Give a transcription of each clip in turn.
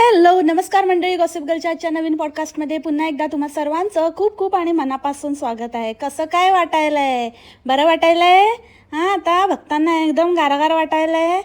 Hello नमस्कार मंडळी. Gossip गर्लच्या आजच्या नवीन पॉडकास्टमध्ये पुन्हा एकदा तुम्हा सर्वांचं खूप खूप आणि मनापासून स्वागत आहे. कसं काय वाटायलंय? बरं वाटायलंय? हां आता भक्तांना एकदम गारागार वाटायलंय.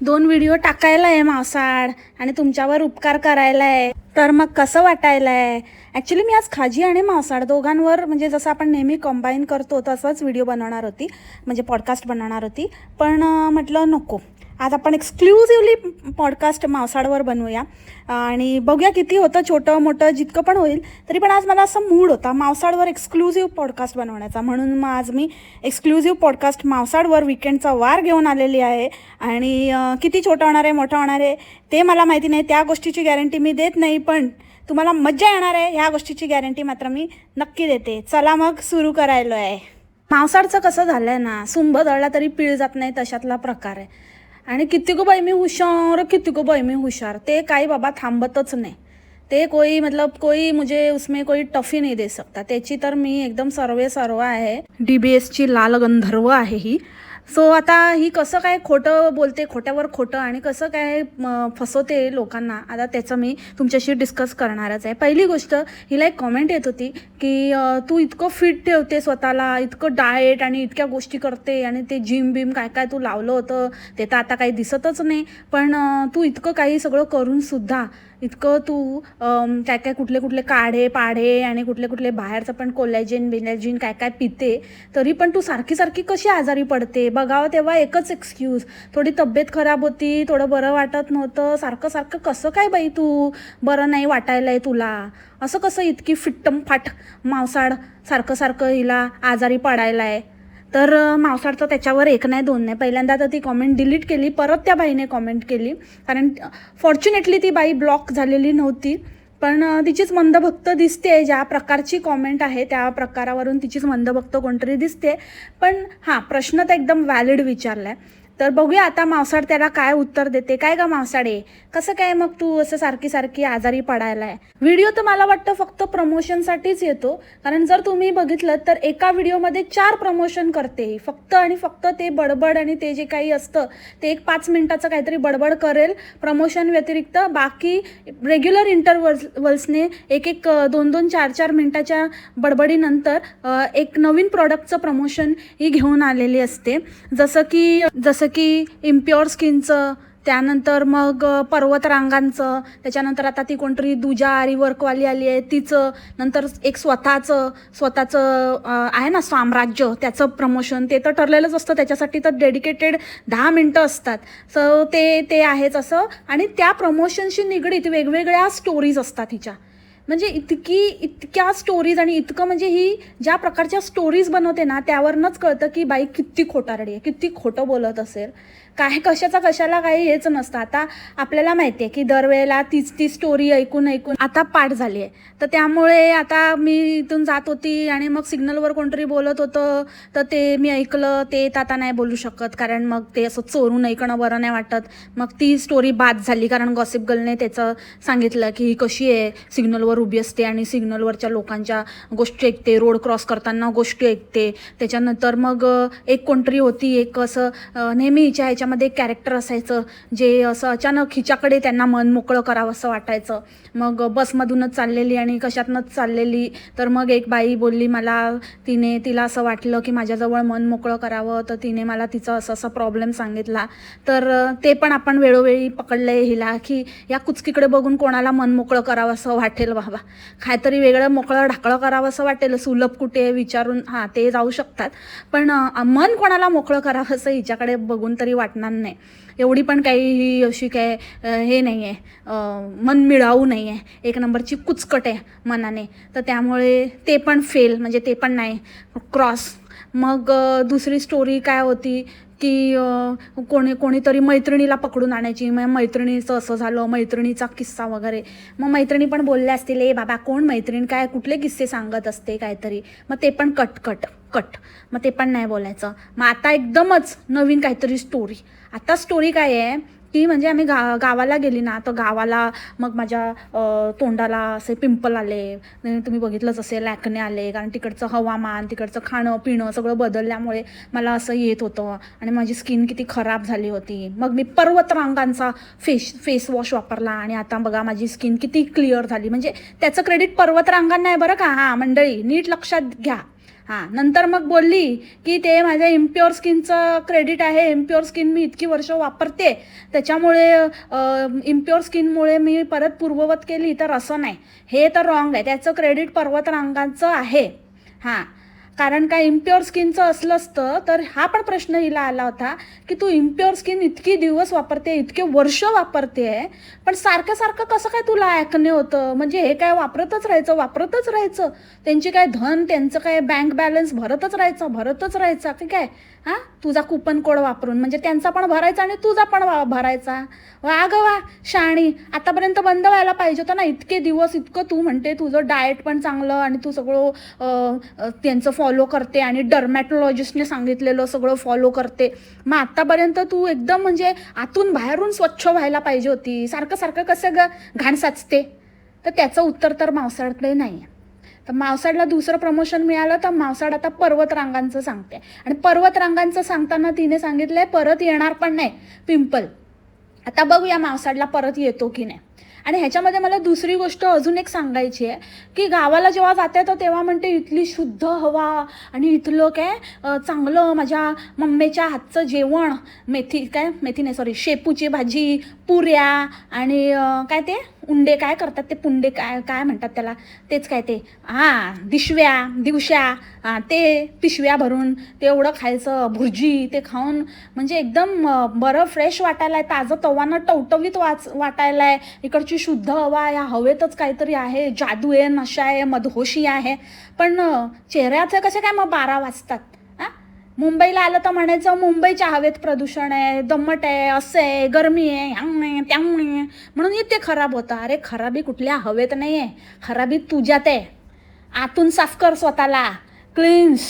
दोन व्हिडिओ टाकायला आहे मावसाड आणि तुमच्यावर उपकार करायला आहे तर मग कसं वाटायलंय? ॲक्च्युली मी आज खाजी आणि मावसाळ दोघांवर म्हणजे जसं आपण नेहमी कंबाईन करतो तसंच व्हिडिओ बनवणार होती. म्हणजे पॉडकास्ट बनवणार होती. पण म्हटलं नको. आज आपण एक्सक्लुझिव्हली पॉडकास्ट मावसाडवर बनवूया. आणि बघूया किती होतं छोटं मोठं जितकं पण होईल तरी पण आज मला असं मूड होता मावसाडवर एक्सक्लुझिव्ह पॉडकास्ट बनवण्याचा. म्हणून मग आज मी एक्सक्लुझिव्ह पॉडकास्ट मावसाडवर विकेंडचा वार घेऊन आलेली आहे. आणि किती छोटं होणार आहे मोठं होणार आहे ते मला माहिती नाही. त्या गोष्टीची गॅरंटी मी देत नाही पण तुम्हाला मज्जा येणार आहे ह्या गोष्टीची गॅरंटी मात्र मी नक्की देते. चला मग सुरू करायलो आहे मावसाडचं कसं झालं आहे ना सुंभ दळला तरी पीळ जात नाही तशातला प्रकार आहे. आणि किती गो बाई मी हुशार किती गो बाई मी हुशार. ते काही बाबा थांबतच नाही. ते कोई मतलब कोई मुझे उसमें कोई टफी नाही दे सकता त्याची तर मी एकदम सर्वे सर्व आहे. डी बी एसची लाल गंधर्व आहे ही. सो आता ही कसं काय खोटं बोलते खोट्यावर खोटं आणि कसं काय म, फसवते लोकांना आता त्याचं मी तुमच्याशी डिस्कस करणारच आहे. पहिली गोष्ट हिला एक कॉमेंट येत होती की तू इतकं फिट ठेवते स्वतःला इतकं डाएट आणि इतक्या गोष्टी करते आणि ते जिम बिम काय काय तू लावलं होतं ते तर आता काही दिसतच नाही. पण तू इतकं काही सगळं करून सुद्धा इतकं तू काय काय कुठले कुठले काढे पाढे आणि कुठले कुठले बाहेरचं पण कोलॅजिन बिलॅजिन काय काय पिते तरी पण तू सारखी सारखी कशी आजारी पडते? बघावं तेव्हा एकच एक्सक्यूज थोडी तब्येत खराब होती थोडं बरं वाटत नव्हतं सारखं सारखं कसं काय बाई तू बरं नाही वाटायलंय तुला? असं कसं इतकी फिट्टम फाट मावसाड सारखं सारखं हिला आजारी पडायला आहे तर अ, मावसाडचं त्याच्यावर एक नाही दोन नाही. पहिल्यांदा तर ती कॉमेंट डिलीट केली परत त्या बाईने कॉमेंट केली. कारण फॉर्च्युनेटली ती बाई ब्लॉक झालेली नव्हती. पण तिचीच मंदभक्त दिसते ज्या प्रकारची कॉमेंट आहे त्या प्रकारावरून तिचीच मंदभक्त कोणतरी दिसते. पण हां प्रश्न तर एकदम व्हॅलिड विचारला आहे तर बघूया आता मावसाड त्याला काय उत्तर देते. काय का मावसाडे कसं काय मग तू असं सारखी सारखी आजारी पडायला आहे व्हिडिओ तर मला वाटतं फक्त प्रमोशनसाठीच येतो. कारण जर तुम्ही बघितलं तर एका व्हिडिओमध्ये चार प्रमोशन करते फक्त आणि फक्त ते बडबड आणि ते जे काही असतं ते एक पाच मिनिटाचं काहीतरी बडबड करेल प्रमोशन व्यतिरिक्त. बाकी रेग्युलर इंटरवल्सने एक एक दोन दोन चार चार मिनिटाच्या बडबडीनंतर एक नवीन प्रॉडक्टचं प्रमोशन ही घेऊन आलेली असते. जसं की जसं की इम्प्युअर स्किनचं त्यानंतर मग पर्वतरांगांचं त्याच्यानंतर आता ती कोणतरी दुजा आरी वर्कवाली आली आहे तिचं नंतर एक स्वतःचं स्वतःचं आहे ना साम्राज्य त्याचं प्रमोशन ते तर ठरलेलंच असतं त्याच्यासाठी तर डेडिकेटेड दहा मिनटं असतात. सो ते ते आहेच असं. आणि त्या प्रमोशनशी निगडीत वेगवेगळ्या स्टोरीज असतात हिच्या. म्हणजे इतकी इतक्या स्टोरीज आणि इतकं म्हणजे ही ज्या प्रकारच्या स्टोरीज बनवते ना त्यावरनंच कळतं की बाई किती खोटारडी आहे किती खोटं बोलत असेल. काय कशाचा कशाला काही हेच नसतं. आता आपल्याला माहिती आहे की दरवेळेला तीच ती स्टोरी ऐकून ऐकून आता पाठ झाली आहे. तर त्यामुळे आता मी इथून जात होती आणि मग सिग्नलवर कोणतरी बोलत होतं. तर ते मी ऐकलं ते तर आता नाही बोलू शकत कारण मग ते असं चोरून ऐकणं बरं नाही वाटत. मग ती स्टोरी बाद झाली कारण गॉसिप गर्लने त्याचं सांगितलं की ही कशी आहे? सिग्नलवर उभी असते आणि सिग्नलवरच्या लोकांच्या गोष्टी ऐकते रोड क्रॉस करताना गोष्टी ऐकते. त्याच्यानंतर मग एक कोणतरी होती एक असं अ, ह्याच्या हिच्या एक कॅरेक्टर असायचं जे असं अचानक हिच्याकडे त्यांना मन मोकळं करावं असं वाटायचं. मग बसमधूनच चाललेली आणि कशातनंच चाललेली. तर मग एक बाई बोलली मला तिने तिला असं वाटलं की माझ्याजवळ मन मोकळं करावं तर तिने मला तिचा असं असा प्रॉब्लेम सांगितला. तर ते पण आपण वेळोवेळी पकडलं आहे हिला की या कुचकीकडे बघून कोणाला मन मोकळं करावं असं वाटेल बाबा. काहीतरी वेगळं मोकळं ढाकळं करावं असं वाटेल. सुलभ कुठे विचारून हां ते जाऊ शकतात. पण मन कोणाला मोकळं करावं असं हिच्याकडे बघून तरी वाटणार नाही. एवढी पण काही ही अशी काय हे नाही आहे मन मिळावू नाही आहे एक नंबरची कुचकट आहे मनाने. तर त्यामुळे ते पण फेल म्हणजे ते पण नाही. क्रॉस मग दुसरी स्टोरी काय होती? की कोणी कोणीतरी मैत्रिणीला पकडून आणायची. मग मैत्रिणीचं असं झालं मैत्रिणीचा किस्सा वगैरे. मग मैत्रिणी पण बोलल्या असतील ए बाबा कोण मैत्रीण? काय कुठले किस्से सांगत असते काहीतरी? मग ते पण कट कट कट. मग ते पण नाही बोलायचं. मग आता एकदमच नवीन काहीतरी स्टोरी आता स्टोरी काय आहे? की म्हणजे आम्ही गा गावाला गेली ना तर गावाला मग माझ्या तोंडाला असे पिंपल आले. तुम्ही बघितलंच असेल लॅकने आले. कारण तिकडचं हवामान तिकडचं खाणं पिणं सगळं बदलल्यामुळे मला असं येत होतं. आणि माझी स्किन किती खराब झाली होती. मग मी पर्वतरांगांचा फेस फेस वॉश वापरला. आणि आता बघा माझी स्किन किती क्लिअर झाली. म्हणजे त्याचं क्रेडिट पर्वतरांगांना आहे बरं का? हां मंडळी नीट लक्षात घ्या. हां नंतर मग बोलली की ते माझ्या इम्प्युअर स्किनचं क्रेडिट आहे इम्प्युअर स्किन मी इतकी वर्ष वापरते. त्याच्यामुळे इम्प्युअर स्किनमुळे मी परत पूर्ववत केली तर असं नाही. हे तर रॉंग आहे. त्याचं क्रेडिट पर्वतरांगांचं आहे. हां कारण काय इम्प्युअर स्किनचं असलं असतं तर हा पण प्रश्न हिला आला होता की तू इम्प्युअर स्किन इतकी दिवस वापरते इतके वर्ष वापरते पण सारखं सारखं कसं काय तुला ऐकणे होतं? म्हणजे हे काय वापरतच राहायचं वापरतच राहायचं? त्यांची काय धन त्यांचं काय बँक बॅलन्स भरतच राहायचं भरतच राहायचा की काय? हां? तुझा कुपन कोड वापरून. म्हणजे त्यांचा पण भरायचा आणि तुझा पण वा- भरायचा. वा ग वा शाणी आतापर्यंत बंद व्हायला पाहिजे होतं ना इतके दिवस इतकं तू म्हणते तुझं डाएट पण चांगलं आणि तू सगळं त्यांचं फॉ फॉलो करते आणि डर्मॅटोलॉजिस्टने सांगितलेलं सगळं फॉलो करते. मग आत्तापर्यंत तू एकदम म्हणजे आतून बाहेरून स्वच्छ व्हायला पाहिजे होती. सारखं सारखं कसं ग? घाण साचते. तर त्याचं उत्तर तर मावसाळ्याकडे नाही आहे तर मावसाडला दुसरं प्रमोशन मिळालं तर मावसाड आता पर्वतरांगांचं सांगते. आणि पर्वतरांगांचं सांगताना तिने सांगितलंय परत येणार पण नाही. पिंपल. आता बघूया मावसाडला परत येतो की नाही. आणि ह्याच्यामध्ये मला दुसरी गोष्ट अजून एक सांगायची आहे की गावाला जेव्हा जाते तर तेव्हा म्हणते इथली शुद्ध हवा आणि इथलं काय चांगलं माझ्या मम्मीच्या हातचं जेवण मेथी काय मेथी नाही सॉरी शेपूची भाजी पुऱ्या आणि काय ते? उंडे काय करतात ते पुंडे काय काय म्हणतात त्याला? तेच काय ते? हां दिशव्या दिवश्या हां ते पिशव्या भरून ते एवढं खायचं भुर्जी ते खाऊन म्हणजे एकदम बरं फ्रेश वाटायला आहे ताजं तवानं टवटवीत वाच वाटायला आहे इकडची शुद्ध हवा या हवेतच काहीतरी आहे जादू आहे नशा आहे मधोशी आहे. पण चेहऱ्याचं कसं कसे काय मग बारा वाजतात? मुंबईला आलं तर म्हणायचं मुंबईच्या हवेत प्रदूषण आहे दमट आहे असं आहे गरमी आहे ह्यांग आहे त्यां आहे. म्हणून इथे खराब होतं. अरे खराबी कुठल्या हवेत नाही आहे खराबी तुझ्यात आहे. आतून साफ कर स्वतःला. क्लिन्स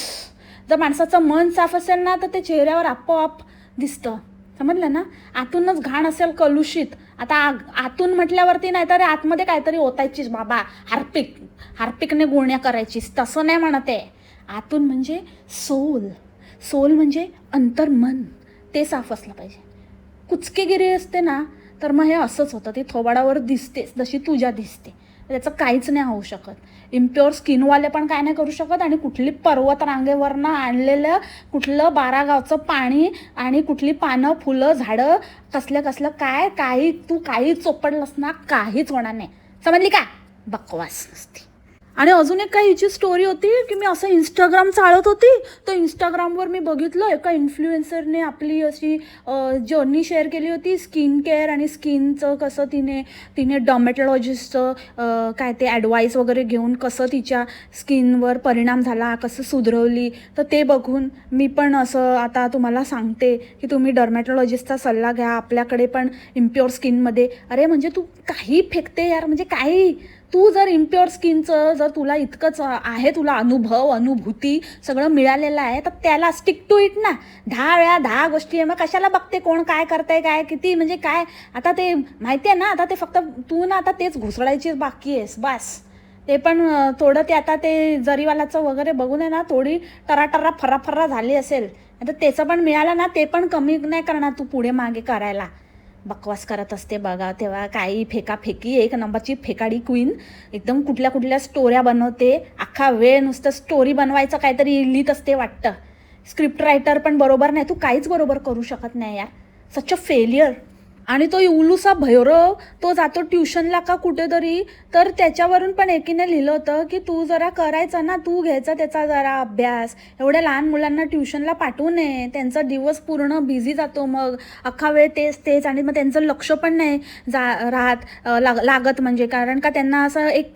जर माणसाचं मन साफ असेल ना तर ते चेहऱ्यावर आपोआप दिसतं. समजलं ना? आतूनच घाण असेल कलुषित. आता आतून म्हटल्यावरती नाही तर आतमध्ये काहीतरी ओतायचीच बाबा. हार्पिक हार्पिकने गुळण्या करायचीस. तसं नाही म्हणत आहे. आतून म्हणजे सोल. सोल म्हणजे अंतर्मन ते साफ असलं पाहिजे. कुचकेगिरी असते ना तर मग हे असंच होतं. ती थोबाडावर दिसतेच जशी तुझ्या दिसते. त्याचं काहीच नाही होऊ शकत. इम्प्युअर स्किनवाले पण काय नाही करू शकत आणि कुठली पर्वत रांगेवरनं आणलेलं कुठलं बारा गावचं पाणी आणि कुठली पानं फुलं झाडं कसलं कसलं काय काही तू काही चोपडलंस ना काहीच होणार नाही. समजली का? बकवास नसते. आणि अजून एक काही हिची स्टोरी होती की मी असं इंस्टाग्राम चालत होती. तर इंस्टाग्रामवर मी बघितलं एका इन्फ्लुएन्सरने आपली अशी जर्नी शेअर केली होती. स्किन केअर आणि स्किनचं कसं तिने तिने डॉमेटॉलॉजिस्टचं काय ते ॲडवाईस वगैरे घेऊन कसं तिच्या स्किनवर परिणाम झाला कसं सुधरवली. तर ते बघून मी पण असं आता तुम्हाला सांगते की तुम्ही डर्मॅटॉलॉजिस्टचा सल्ला घ्या. आपल्याकडे पण इम्प्युअर स्किनमध्ये अरे म्हणजे तू काही फेकते यार म्हणजे काही तू जर इम्प्युअर स्किनचं जर तुला इतकंच आहे तुला अनुभव अनुभूती सगळं मिळालेलं आहे तर त्याला स्टिक टू इट ना. दहा वेळा दहा गोष्टी आहे मग कशाला बघते कोण काय करतंय काय किती म्हणजे काय? आता ते माहिती आहे ना आता ते फक्त तू ना आता तेच घुसळायची बाकी आहेस बस. ते पण थोडं ते आता ते जरीवालाचं वगैरे बघून आहे ना थोडी टराटरा फराफरा झाली असेल आता त्याचं पण मिळालं ना ते पण कमी नाही करणार तू पुढे मागे करायला. बकवास करत असते बघा तेव्हा काही फेकाफेकी एक नंबरची फेकाडी क्वीन एकदम कुठल्या कुठल्या स्टोऱ्या बनवते. अख्खा वेळ नुसतं स्टोरी बनवायचं काहीतरी लिहित असते वाटतं. स्क्रिप्ट रायटर पण बरोबर नाही तू काहीच बरोबर करू शकत नाही यार. सच अ फेलियर आणि तो उलूसा भैरव तो जातो ट्युशनला का कुठेतरी? तर त्याच्यावरून पण एकीने लिहिलं होतं की तू जरा करायचा ना तू घ्यायचा त्याचा जरा अभ्यास. एवढ्या लहान मुलांना ट्युशनला पाठवू नये. त्यांचा दिवस पूर्ण बिझी जातो मग. अख्खा वेळ तेच तेच आणि मग त्यांचं लक्ष पण नाही जा राहत लाग लागत म्हणजे. कारण का त्यांना असं एक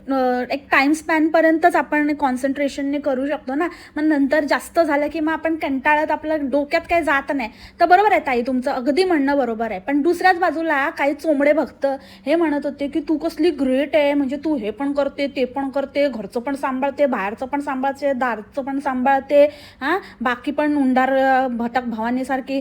एक टाईम स्पॅनपर्यंतच आपण कॉन्सन्ट्रेशनने करू शकतो ना. मग नंतर जास्त झालं की मग आपण कंटाळत आपलं डोक्यात काही जात नाही. तर बरोबर आहे ताई तुमचं अगदी म्हणणं बरोबर आहे. पण दुसऱ्याच बाजूला काही चोंबडे भक्त हे म्हणत होते की तू कसली ग्रेट आहे म्हणजे तू हे पण करते ते पण करते घरचं पण सांभाळते बाहेरचं पण सांभाळते दारचं पण सांभाळते हां? बाकी पण उंडार भटक भवानीसारखी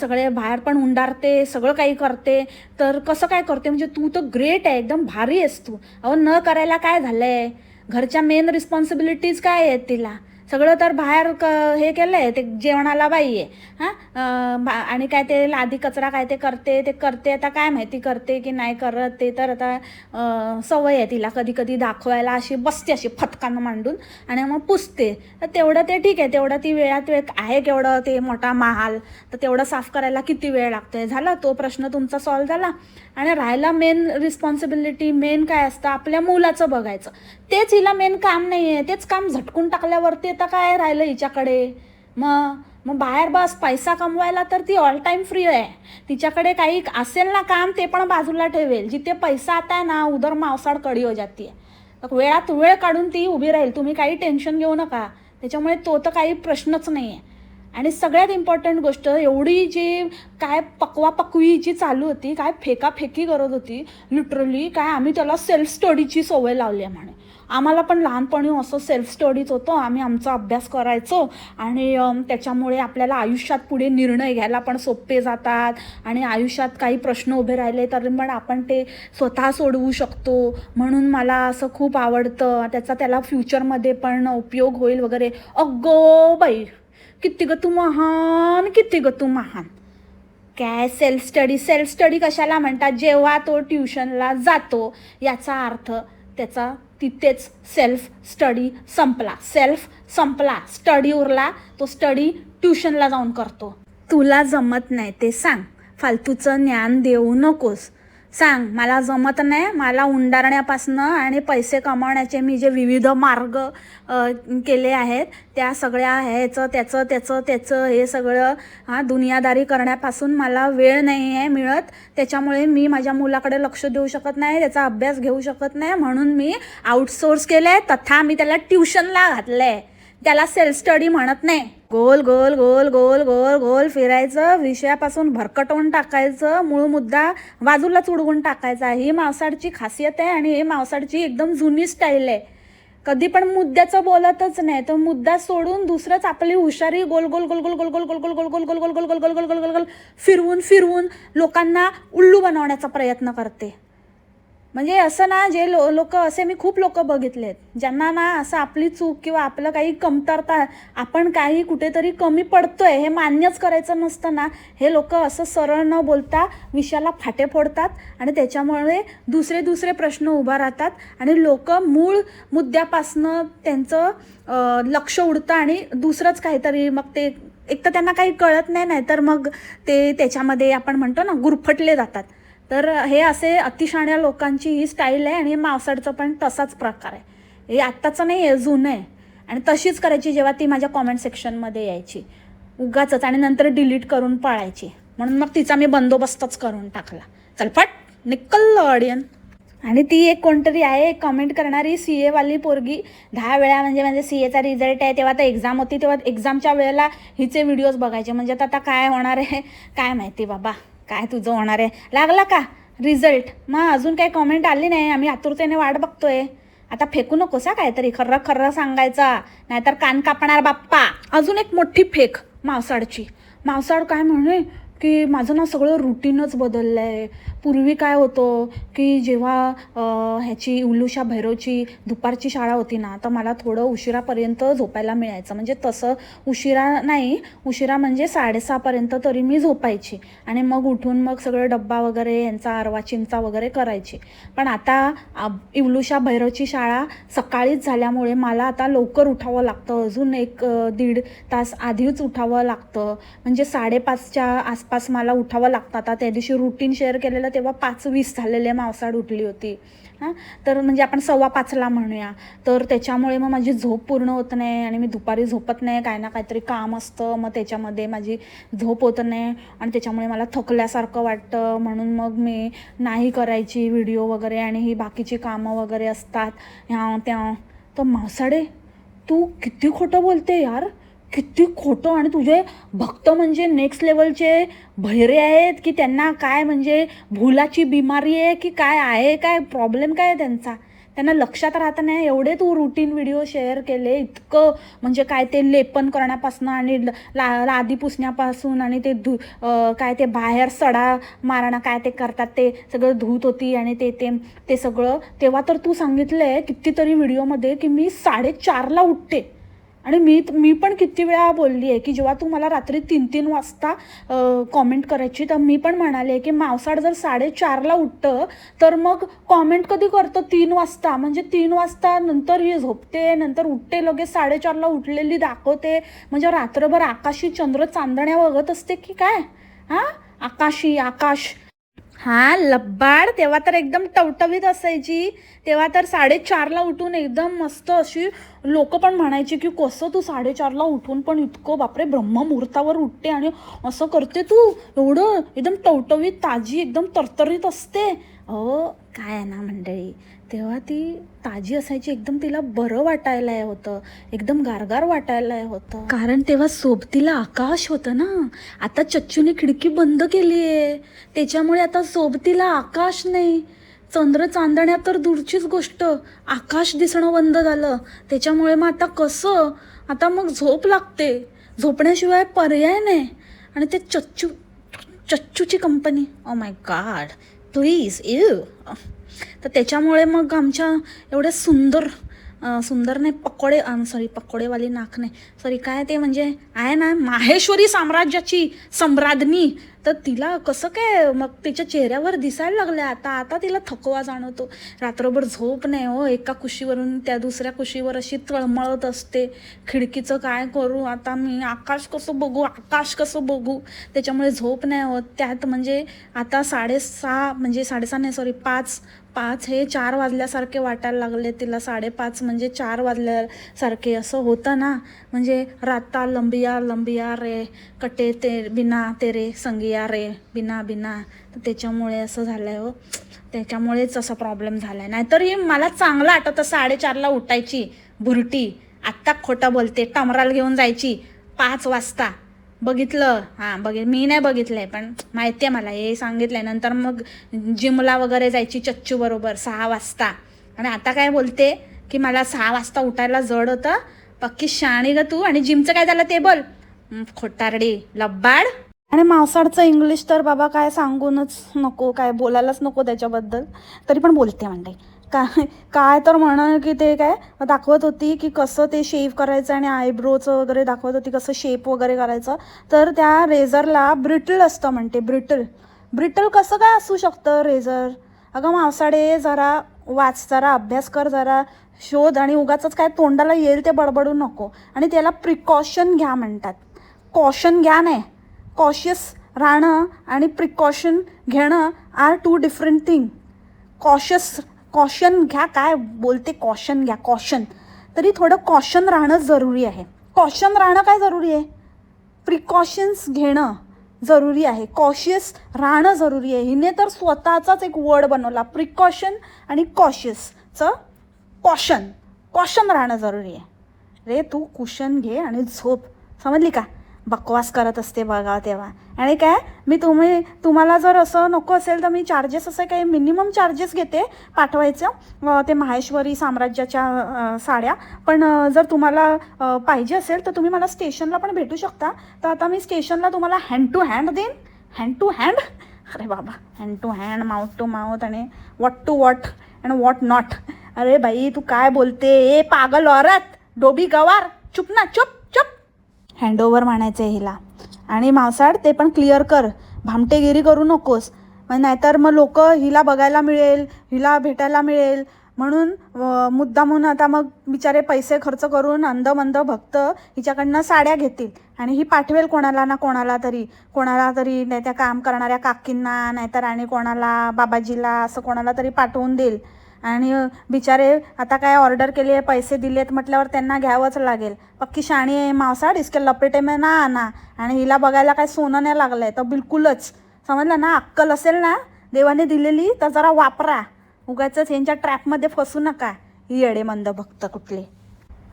सगळे बाहेर पण उंडारते सगळं काही करते. तर कसं काय करते? म्हणजे तू तर ग्रेट आहे एकदम भारी आहेस तू. अहो न करायला काय झालं आहे घरच्या मेन रिस्पॉन्सिबिलिटीज काय आहेत तिला? सगळं तर बाहेर क हे केलं आहे ते जेवणाला बाई आहे. हां? आणि काय ते लादी कचरा काय ते करते ते करते आता काय माहिती करते की नाही करत ते तर आता सवय आहे तिला कधी कधी दाखवायला अशी बसते अशी फटकानं मांडून आणि मग पुसते. तर तेवढं ते ठीक आहे तेवढं ती वेळात वेळ आहे केवढं ते मोठा महाल तर तेवढं साफ करायला किती वेळ लागतो आहे झाला तो प्रश्न तुमचा सॉल्व झाला. आणि राहायला मेन रिस्पॉन्सिबिलिटी मेन काय असतं? आपल्या मुलाचं बघायचं. तेच हिला मेन काम नाही आहे तेच काम झटकून टाकल्यावरती आता काय राहिलं हिच्याकडे? मग मग बाहेर बस पैसा कमवायला तर ती ऑल टाईम फ्री आहे. तिच्याकडे काही असेल ना काम ते पण बाजूला ठेवेल. जिथे पैसा आता आहे ना उदर मावसाड कडी हो जाती. आहे वेळात वेळ काढून ती उभी राहील. तुम्ही काही टेन्शन घेऊ नका. त्याच्यामुळे तो तर काही प्रश्नच नाही आहे आणि सगळ्यात इम्पॉर्टंट गोष्ट एवढी जी काय पकवा पकवी जी चालू होती काय फेकाफेकी करत होती लिटरली काय आम्ही त्याला सेल्फ स्टडीची सवय लावली आहे म्हणून आम्हाला पण लहानपणी असं सेल्फ स्टडीच होतं. आम्ही आमचा अभ्यास करायचो आणि त्याच्यामुळे आपल्याला आयुष्यात पुढे निर्णय घ्यायला पण सोपे जातात आणि आयुष्यात काही प्रश्न उभे राहिले तर पण आपण ते स्वतः सोडवू शकतो. म्हणून मला असं खूप आवडतं. त्याचा त्याला फ्युचरमध्ये पण उपयोग होईल वगैरे. अगो बाई किती ग तू महान किती ग तू महान. काय सेल्फ स्टडी सेल्फ स्टडी कशाला म्हणतात? जेव्हा तो ट्युशनला जातो याचा अर्थ त्याचा तिथेच सेल्फ स्टडी संपला. सेल्फ संपला. स्टडी उरला. तो स्टडी ट्युशनला जाऊन करतो. तुला जमत नाही ते सांग. फालतूचं ज्ञान देऊ नकोस. सांग मला जमत नाही मला उंडारण्यापासनं आणि पैसे कमावण्याचे मी जे विविध मार्ग केले आहेत त्या सगळ्या ह्याचं त्याचं त्याचं त्याचं हे सगळं हां दुनियादारी करण्यापासून मला वेळ नाही आहे मिळत. त्याच्यामुळे मी माझ्या मुलाकडे लक्ष देऊ शकत नाही त्याचा अभ्यास घेऊ शकत नाही म्हणून मी आउटसोर्स केलं आहे तथा मी त्याला ट्युशनला घातलं आहे त्याला सेल्फ स्टडी म्हणत नाही गोल गोल गोल गोल गोल गोल फिरायचं विषयापासून भरकटवून टाकायचं मूळ मुद्दा बाजूलाच उडवून टाकायचा ही मावसाडची खासियत आहे आणि हे मावसाडची एकदम जुनी स्टाईल आहे कधी पण मुद्द्याचं बोलतच नाही तो मुद्दा सोडून दुसरंच आपली हुशारी गोल गोल गोल गोल गोल गोल गोल गोल गोल गोल गोल गोल गोल गोल गोल गोल गोल गोल गोल फिरवून फिरवून लोकांना उल्लू बनवण्याचा प्रयत्न करते म्हणजे असं ना जे लो लोक असे मी खूप लोक बघितले आहेत ज्यांना ना असं आपली चूक किंवा आपलं काही कमतरता आपण काही कुठेतरी कमी पडतोय हे मान्यच करायचं नसतं ना हे लोक असं सरळ न बोलता विषयाला फाटे फोडतात आणि त्याच्यामुळे दुसरे दुसरे प्रश्न उभा राहतात आणि लोक मूळ मुद्द्यापासनं त्यांचं लक्ष उडतं आणि दुसरंच काहीतरी मग ते एक तर त्यांना काही कळत नाही नाही तर मग ते त्याच्यामध्ये आपण म्हणतो ना गुरफटले जातात. तर हे असे अतिशाण्या लोकांची ही स्टाईल आहे आणि मावसाडचं पण तसाच प्रकार आहे. हे आत्ताचं नाही आहे जुनं आहे. आणि तशीच करायची जेव्हा ती माझ्या कॉमेंट सेक्शनमध्ये यायची. उगाचच आणि नंतर डिलीट करून पळायची. म्हणून मग तिचा मी बंदोबस्तच करून टाकला. चल फट निकल ऑडियन आणि ती एक कोणतरी आहे एक कमेंट करणारी सी एवाली पोरगी. दहा वेळा म्हणजे म्हणजे सी एचा रिझल्ट आहे तेव्हा तर एक्झाम होती तेव्हा एक्झामच्या वेळेला हिचे व्हिडिओज बघायचे. म्हणजे आता आता काय होणार आहे काय माहिती बाबा. काय तुझं होणार आहे? लागला का? रिझल्ट मग अजून काही कॉमेंट आली नाही. आम्ही आतुरतेने वाट बघतोय. आता फेकू नकोस हा काहीतरी. खर्र खर्र सांगायचा. नाहीतर कान कापणार बाप्पा. अजून एक मोठी फेक. मावसाडची मावसाड काय म्हणे? की माझं ना सगळं रुटीनच बदललं आहे पूर्वी काय होतं की जेव्हा ह्याची उल्लूशा भैरवची दुपारची शाळा होती ना तर मला थोडं उशिरापर्यंत झोपायला मिळायचं. म्हणजे तसं उशिरा नाही उशिरा म्हणजे साडेसहापर्यंत तरी मी झोपायची. आणि मग उठून मग सगळं डब्बा वगैरे यांचा आरवा चिंचा वगैरे करायची. पण आता आ, इवलुशा भैरवची शाळा सकाळीच झाल्यामुळे मला आता लवकर उठावं लागतं. अजून एक दीड तास आधीच उठावं लागतं. म्हणजे साडेपाचच्या आसपास मला उठावं लागतं. आता त्या दिवशी रुटीन शेअर केलेलं तेव्हा पाच वीस झालेले मावसाड उठली होती. हां? तर म्हणजे आपण सव्वा पाचला म्हणूया. तर त्याच्यामुळे मग माझी झोप पूर्ण होत नाही आणि मी दुपारी झोपत नाही. काय ना काहीतरी काम असतं. मग त्याच्यामध्ये माझी झोप होत नाही आणि त्याच्यामुळे मला थकल्यासारखं वाटतं. म्हणून मग मी नाही करायची व्हिडिओ वगैरे आणि ही बाकीची कामं वगैरे असतात. ह्या त्या. तर मावसाडे तू किती खोटं बोलते यार? किती खोटं आणि तुझे भक्त म्हणजे नेक्स्ट लेवलचे भैरे आहेत की त्यांना काय म्हणजे भुलाची बिमारी आहे की काय आहे काय प्रॉब्लेम काय आहे त्यांचा? त्यांना लक्षात राहत नाही. एवढे तू रुटीन व्हिडिओ शेअर केले इतकं म्हणजे काय ते लेपन करण्यापासून आणि ल- ला लादी पुसण्यापासून आणि ते धु काय ते बाहेर सडा मारणं काय ते करतात ते सगळं धूत होती आणि ते ते ते सगळं. तेव्हा तर तू सांगितलं आहे कितीतरी व्हिडिओमध्ये की मी साडेचारला उठते. आणि मी मी पण किती वेळा बोलली आहे की जेव्हा तू मला रात्री तीन तीन वाजता कॉमेंट करायची तर मी पण म्हणाले की मावसाड जर साडेचारला उठतं तर मग कॉमेंट कधी करतं? तीन वाजता. म्हणजे तीन वाजता नंतर ही झोपते नंतर उठते लगेच साडेचारला उठलेली दाखवते. म्हणजे रात्रभर आकाशी चंद्र चांदण्या बघत असते की काय? हां? आकाशी आकाश. हा लब्बाड तेव्हा तर एकदम टवटवीत असायची. तेव्हा तर साडेचारला उठून एकदम मस्त अशी लोक पण म्हणायची की कसं तू साडेचारला उठून पण इतकं बापरे ब्रह्ममुहूर्तावर उठते आणि असं करते तू? एवढं एकदम टवटवीत ताजी एकदम तरतरीत असते. अहो काय आहे ना मंडळी. तेव्हा ती ताजी असायची. एकदम तिला बरं वाटायला होतं. एकदम गारगार वाटायला होतं. कारण तेव्हा सोबतीला आकाश होतं ना. आता चच्चूने खिडकी बंद केली आहे त्याच्यामुळे आता सोबतीला आकाश नाही. चंद्र चांदण्या तर दूरचीच गोष्ट. आकाश दिसणं बंद झालं. त्याच्यामुळे मग आता कसं? आता मग झोप लागते. झोपण्याशिवाय पर्याय नाही. आणि ते चच्चू चच्चूची कंपनी ओ माय गाड प्लीज यू तर त्याच्यामुळे मग आमच्या एवढ्या सुंदर सुंदर नाही पकोडे सॉरी पकोडेवाली नाक नाही. सॉरी काय ते म्हणजे आहे ना माहेश्वरी साम्राज्याची सम्राज्ञी. तर तिला कसं काय मग तिच्या चेहऱ्यावर दिसायला लागलं आता. आता तिला थकवा जाणवतो. रात्रभर झोप नाही हो एका कुशीवरून त्या दुसऱ्या कुशीवर अशी तळमळत असते. खिडकीचं काय करू आता मी आकाश कसं बघू आकाश कसं बघू? त्याच्यामुळे झोप नाही होत. त्यात म्हणजे आता साडेसहा म्हणजे साडेसहा नाही सॉरी पाच पाच हे चार वाजल्यासारखे वाटायला लागले तिला साडेपाच म्हणजे चार वाजल्यासारखे. असं होतं ना. म्हणजे राता लंबिया लंबिया रे कटे ते बिना तेरे संगिया रे बिना बिना. तर त्याच्यामुळे असं झालं आहे हो. त्याच्यामुळेच असा प्रॉब्लेम झाला आहे नाहीतरी मला चांगलं आठवतं साडेचारला उठायची भुरटी आत्ता खोटं बोलते टमराल घेऊन जायची. पाच वाजता. बघितलं. हां बघित मी नाही बघितलं आहे पण माहिती आहे मला हे सांगितलं आहे नंतर मग जिमला वगैरे जायची चच्चू बरोबर सहा वाजता. आणि आता काय बोलते की मला सहा वाजता उठायला जड होतं. पक्की शाणी ग तू आणि जिमचं काय झालं ते बोल. खोटारडी लब्बाड. आणि मावसाडचं इंग्लिश तर बाबा काय सांगूनच नको काय बोलायलाच नको त्याच्याबद्दल. तरी पण बोलते म्हणते. काय काय तर म्हणा की ते काय दाखवत होती की कसं ते शेव करायचं आणि आयब्रोचं वगैरे दाखवत होती कसं शेप वगैरे करायचं. तर त्या रेझरला ब्रिटल असतं म्हणते ब्रिटल ब्रिटल कसं काय असू शकतं रेझर अगं मावसाडे जरा वाच जरा अभ्यास कर जरा शोध आणि उगाच काय तोंडाला येईल ते बडबडू नको. आणि त्याला प्रिकॉशन घ्या म्हणतात. कॉशन घ्या नाही. कॉशियस राहणं आणि प्रिकॉशन घेणं are two different thing cautious caution घ्या. काय बोलते कॉशन घ्या. कॉशन तरी थोडं कॉशन राहणं जरुरी आहे. कॉशन राहणं काय जरुरी आहे? प्रिकॉशन्स घेणं जरुरी आहे. कॉशियस राहणं जरुरी आहे. हिने तर स्वतःचाच एक वर्ड बनवला. प्रिकॉशन आणि कॉशियसचं कॉशन कॉशन राहणं जरुरी आहे. रे तू कुशन घे आणि झोप. समजली का? बकवास करत असते बघा तेव्हा. आणि काय? मी तुम्ही तुम्हाला जर असं नको असेल तर मी चार्जेस असं काही मिनिमम चार्जेस घेते पाठवायचं ते माहेश्वरी साम्राज्याच्या साड्या. पण जर तुम्हाला पाहिजे असेल तर तुम्ही मला स्टेशनला पण भेटू शकता. तर आता मी स्टेशनला तुम्हाला हँड टू हँड देईन. हँड टू हँड अरे बाबा hand to hand mouth to mouth आणि what to what and what not अरे बाई तू काय बोलते? ए पागल औरत डोबी गवार चुप ना चुप. हँडओव्हर म्हणायचं आहे हिला. आणि मावसाड ते पण क्लिअर कर. भामटेगिरी करू नकोस. मग नाहीतर मग लोक हिला बघायला मिळेल हिला भेटायला मिळेल. म्हणून मुद्दा म्हणून आता मग बिचारे पैसे खर्च करून अंधमंद भक्त हिच्याकडनं साड्या घेतील. आणि ही पाठवेल कोणाला ना कोणाला तरी. कोणाला तरी नाही त्या काम करणाऱ्या काकींना नाहीतर आणि कोणाला बाबाजीला असं कोणाला तरी पाठवून देईल. आणि बिचारे आता काय ऑर्डर केली आहे पैसे दिलेत म्हटल्यावर त्यांना घ्यावंच लागेल. पक्की शाणी आहे मावसाड इसके लपेटे में ना आणा आणि हिला बघायला काय सोनं नाही लागलं आहे तर बिलकुलच. समजलं ना? अक्कल असेल ना? देवाने दिलेली तर जरा वापरा. उगाच यांच्या ट्रॅपमध्ये फसू नका. ही येडेमंद भक्त कुठले.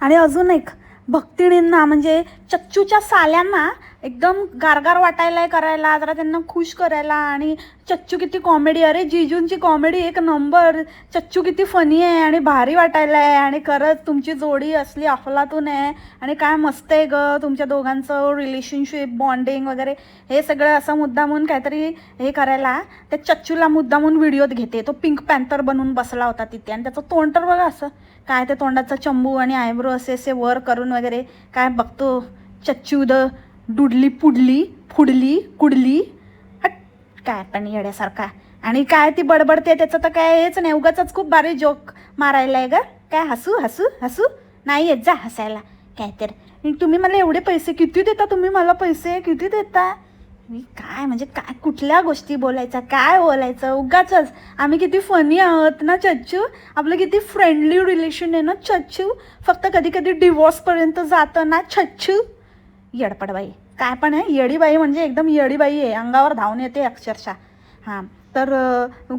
आणि अजून एक भक्तिणींना म्हणजे चच्चूच्या साल्यांना एकदम गारगार वाटायला करायला जरा त्यांना खुश करायला आणि चच्चू किती कॉमेडी अरे जिजूंची कॉमेडी एक नंबर चच्चू किती फनी आहे आणि भारी वाटायला आहे आणि खरंच तुमची जोडी असली अफलातून आहे आणि काय मस्त आहे ग तुमच्या दोघांचं रिलेशनशिप बॉन्डिंग वगैरे. हे सगळं असं मुद्दामून काहीतरी हे करायला त्या चच्चूला मुद्दामून व्हिडिओत घेते. तो पिंक पॅन्थर बनून बसला होता तिथे आणि त्याचं तोंड तर बघा असं. काय ते तोंडाचा चंबू आणि आयब्रो असे असे वर करून वगैरे काय बघतो चच्चू द डुडली पुडली फुडली कुडली. हट काय पण येड्यासारखा. आणि काय ती बडबडते त्याचं तर काय हेच नाही उगाच खूप भारी जोक मारायला आहे ग. काय हसू हसू हसू? नाही येत जा हसायला. काय तर तुम्ही मला एवढे पैसे किती देता? तुम्ही मला पैसे किती देता? मी काय म्हणजे काय कुठल्या गोष्टी बोलायच्या काय बोलायचं? उगाच आम्ही किती फनी आहोत ना चच्चू? आपलं किती फ्रेंडली रिलेशन आहे ना चच्चू? फक्त कधी कधी डिवोर्सपर्यंत जातं ना छच्छू येडपडबाई. काय पण आहे येडीबाई म्हणजे एकदम येडीबाई आहे. अंगावर धावून येते अक्षरशः. हां. तर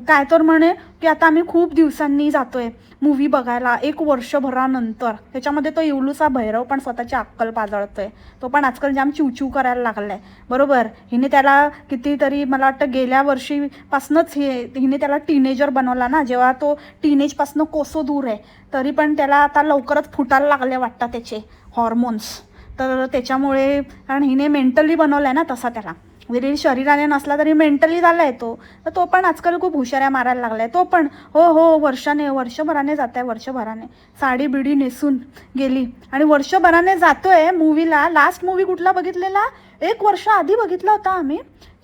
काय तर म्हणे की आता आम्ही खूप दिवसांनी जातोय मूवी बघायला एक वर्षभरानंतर. त्याच्यामध्ये तो इवलूसा भैरव पण स्वतःची अक्कल पाजळतोय. तो पण आजकाल जाम चिवचिव करायला लागलाय. बरोबर? हिने त्याला कितीतरी मला वाटतं गेल्या वर्षीपासूनच हे हिने त्याला टीनेजर बनवला ना. जेव्हा तो टीनेजपासून कोसो दूर आहे तरी पण त्याला आता लवकरच फुटायला लागले वाटतात त्याचे हॉर्मोन्स तर त्याच्यामुळे कारण हिने मेंटली बनवलं आहे ना तसा त्याला. विरीर शरीराने नसला तरी मेंटली झाला आहे तो. तर तो पण आजकाल खूप हुशाऱ्या मारायला लागला आहे तो पण हो हो वर्षाने वर्षभराने जात आहे वर्षभराने. साडी बिडी नेसून गेली. आणि वर्षभराने जातोय मूवीला लास्ट मूवी कुठला बघितलेला? एक वर्ष आधी बघितला होता आम्ही.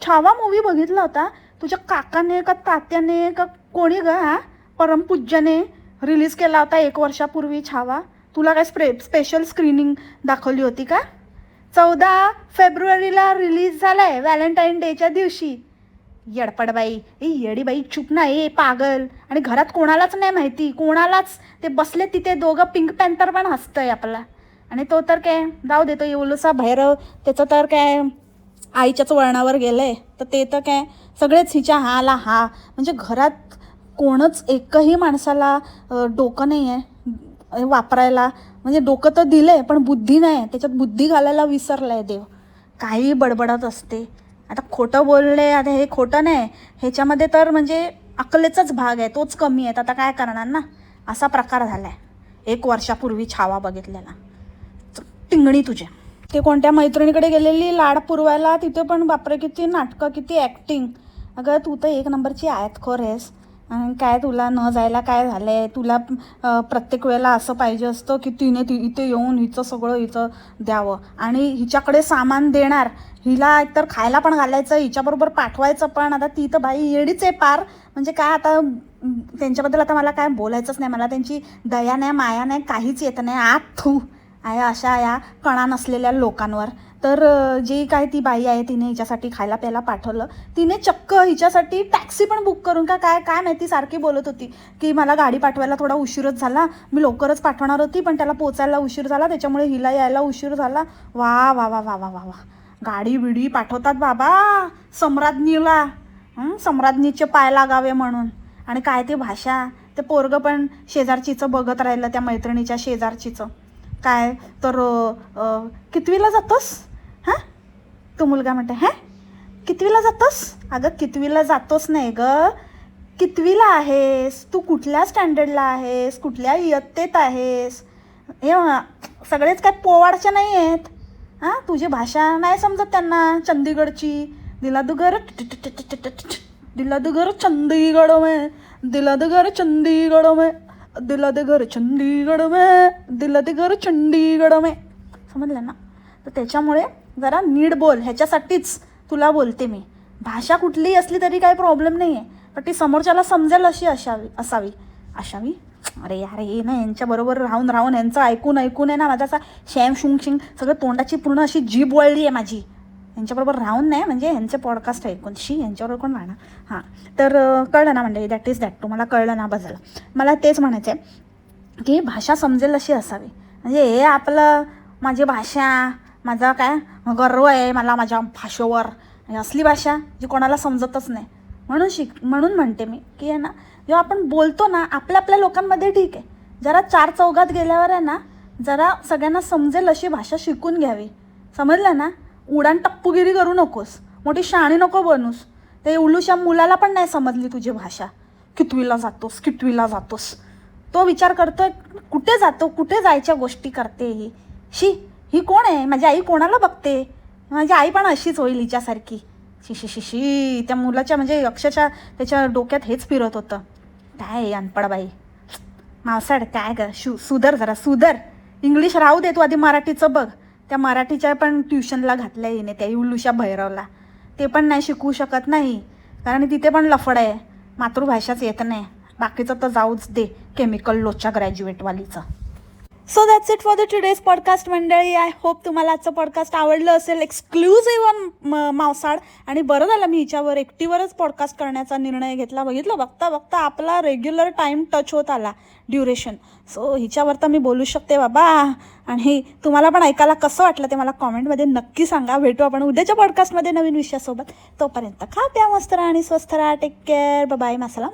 छावा मूवी बघितला होता. तुझ्या काकाने का तात्याने का कोणी ग हा? परमपूज्याने रिलीज केला होता एक वर्षापूर्वी छावा. तुला काय स्प्रे स्पेशल स्क्रीनिंग दाखवली होती का? चौदा फेब्रुवारीला रिलीज झाला आहे व्हॅलेंटाईन डेच्या दिवशी. येडपडबाई ए येडीबाई चुप ना ए पागल. आणि घरात कोणालाच नाही माहिती कोणालाच. ते बसले तिथे दोघं पिंक पॅन्थर पण हसतंय आपला. आणि तो तर काय जाऊ देतो येवलुसा भैरव. त्याचं तर काय आईच्याच वळणावर गेलंय. तर ते तर काय सगळेच हिच्या हाला हा. म्हणजे घरात कोणच एकही माणसाला डोकं नाही आहे वापरायला. म्हणजे डोकं तर दिलंय पण बुद्धी नाही. त्याच्यात बुद्धी घालायला विसरलाय देव. काही बडबडत असते. आता खोटं बोलले आता हे खोटं नाही. ह्याच्यामध्ये तर म्हणजे अकलेचाच भाग आहे. तोच कमी आहे. आता काय करणार ना? असा प्रकार झालाय. एक वर्षापूर्वी छावा बघितलेला. टिंगणी तुझे ते कोणत्या मैत्रिणीकडे गेलेली लाड पुरवायला तिथे पण बापरे किती नाटकं किती ॲक्टिंग अगं तू तर एक नंबरची आयतखोर आहेस. काय तुला न जायला काय झालं आहे तुला प्रत्येक वेळेला असं पाहिजे असतं की तिने ती इथे येऊन हिचं सगळं हिचं द्यावं. आणि हिच्याकडे सामान देणार हिला एकतर खायला पण घालायचं हिच्याबरोबर पाठवायचं पण. आता ती तर बाई येडीच आहे पार. म्हणजे काय आता त्यांच्याबद्दल आता मला काय बोलायचंच नाही. मला त्यांची दया नाही माया नाही काहीच येत नाही. आत थू आहे अशा या कणा नसलेल्या लोकांवर. तर जे जी काय ती बाई आहे तिने हिच्यासाठी खायला प्यायला पाठवलं. तिने चक्क हिच्यासाठी टॅक्सी पण बुक करून का काय काय माहिती सारखी बोलत होती की मला गाडी पाठवायला थोडा उशीरच झाला. मी लवकरच पाठवणार होती पण त्याला पोचायला उशीर झाला. त्याच्यामुळे हिला यायला उशीर झाला. वा वा वा वा वा वा वा. गाडी बिडी पाठवतात बाबा. सम्राज्ञीला सम्राज्ञीचे पाय लागावे म्हणून. आणि काय ते भाषा? ते पोरगं पण शेजारचीचं बघत राहिलं त्या मैत्रिणीच्या शेजारचीचं. काय तर कितवीला जातोस हां तो मुलगा म्हणते हॅ कितवीला जातोस अगं कितवीला जातोस नाही ग कितवीला आहेस तू कुठल्या स्टँडर्डला आहेस कुठल्या इयत्तेत आहेस हे सगळेच काय पोवाडचे नाही आहेत हां तुझी भाषा नाही समजत त्यांना चंदीगडची दिला दुगर दिला दुगर चंदीगड में दिला दुगर चंदीगड में दिला ते घर चंदीगड में दिला दे घर चंदीगड में. समजलं ना? तर त्याच्यामुळे जरा नीड बोल ह्याच्यासाठीच तुला बोलते मी. भाषा कुठलीही असली तरी काही प्रॉब्लेम नाही आहे पण ती समोरच्याला समजेल अशी असावी असावी. असावी अरे यार हे ना यांच्याबरोबर राहून राहून यांचं ऐकून ऐकून आहे ना माझा असा शॅम शुंग शिंग सगळं तोंडाची पूर्ण अशी जीभ वळली आहे माझी. यांच्याबरोबर राहून नाही म्हणजे यांचे पॉडकास्ट ऐकून. शी यांच्याबरोबर कोण राहणार? हां. तर कळलं ना म्हणजे दॅट इज दॅट तुम्हाला कळलं ना बदल मला तेच म्हणायचं आहे की भाषा समजेल अशी असावी. म्हणजे हे आपलं माझी भाषा माझा काय गर्व आहे मला माझ्या भाषेवर. असली भाषा जी कोणाला समजतच नाही. म्हणून शिक म्हणून म्हणते मी की आहे ना जेव्हा आपण बोलतो ना आपल्या आपल्या लोकांमध्ये ठीक आहे. जरा चार चौघात गेल्यावर आहे ना जरा सगळ्यांना समजेल अशी भाषा शिकून घ्यावी. समजलं ना? उडान टप्पूगिरी करू नकोस. मोठी शाणी नको बनूस. ते उल्लूच्या मुलाला पण नाही समजली तुझी भाषा. कितवीला जातोस कितवीला जातोस. तो विचार करतोय कुठे जातो कुठे जायच्या गोष्टी करते ही? शी ही कोण आहे? माझी आई कोणाला बघते? माझी आई पण अशीच होईल हिच्यासारखी. शी शी शी शी त्या मुलाच्या म्हणजे अक्षरशः त्याच्या डोक्यात हेच फिरत होतं. काय अनपडबाई मावसाड काय ग? शु सुधर जरा सुधर. इंग्लिश राहू दे तू आधी मराठीचं बघ. त्या मराठीच्या पण ट्युशनला घातल्या हिने त्या उलुषा भैरवला. ते पण नाही शिकवू शकत नाही कारण तिथे पण लफड आहे. मातृभाषाच येत नाही. बाकीचं तर जाऊच दे केमिकल लोच्या ग्रॅज्युएटवालीचं so that's it for the today's podcast मंडळी. आय होप तुम्हाला आजचं पॉडकास्ट आवडलं असेल. एक्सक्लुझिव्ह ऑन मावसाळ आणि बरं झालं मी हिच्यावर एकटीवरच पॉडकास्ट करण्याचा निर्णय घेतला. बघितलं बघता बघता आपला रेग्युलर टाईम टच होत आला. ड्युरेशन सो हिच्यावर तर मी बोलू शकते बाबा. आणि तुम्हाला पण ऐकायला कसं वाटलं ते मला कॉमेंटमध्ये नक्की सांगा. भेटू आपण उद्याच्या पॉडकास्टमध्ये नवीन विषयासोबत. तोपर्यंत खा प्या मस्त राहा आणि स्वस्थ राहा. Take care bye masala